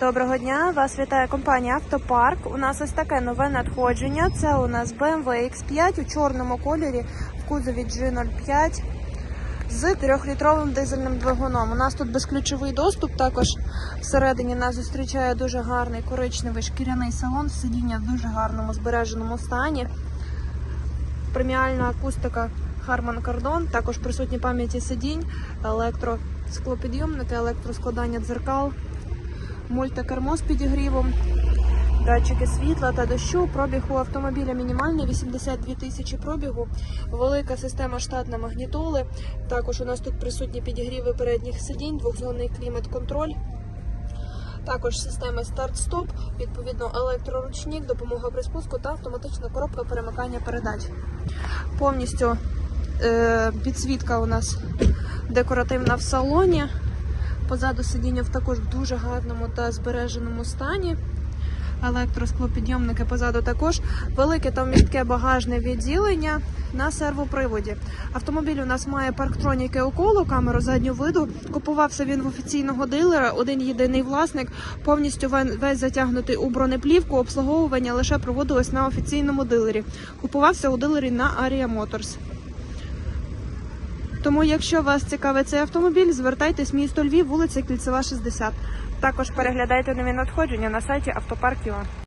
Доброго дня! Вас вітає компанія Автопарк. У нас ось таке нове надходження. Це у нас BMW X5 у чорному кольорі в кузові G05 з 3-літровим дизельним двигуном. У нас тут безключовий доступ. Також всередині нас зустрічає дуже гарний коричневий шкіряний салон. Сидіння в дуже гарному збереженому стані. Преміальна акустика Harman Kardon, також присутні пам'яті сидінь, електросклопідйомники, електроскладання дзеркал, мультикермо з підігрівом, датчики світла та дощу. Пробіг у автомобіля мінімальний 82 тисячі пробігу, велика система штатна магнітоли. Також у нас тут присутні підігріви передніх сидінь, двохзонний клімат-контроль. Також системи старт-стоп, відповідно електроручник, допомога при спуску та автоматична коробка перемикання передач. Повністю е, підсвітка у нас декоративна в салоні. Позаду сидіння в також в дуже гарному та збереженому стані. Електросклопідйомники позаду також. Велике та вмістке багажне відділення на сервоприводі. Автомобіль у нас має парктроніки около, камеру заднього виду. Купувався він в офіційного дилера, один єдиний власник, повністю весь затягнутий у бронеплівку. Обслуговування лише проводилось на офіційному дилері. Купувався у дилері на Aria Motors. Тому, якщо вас цікавить цей автомобіль, звертайтесь місто Львів, вулиця Кільцева, 60. Також переглядайте нові надходження на сайті Автопарк.ua.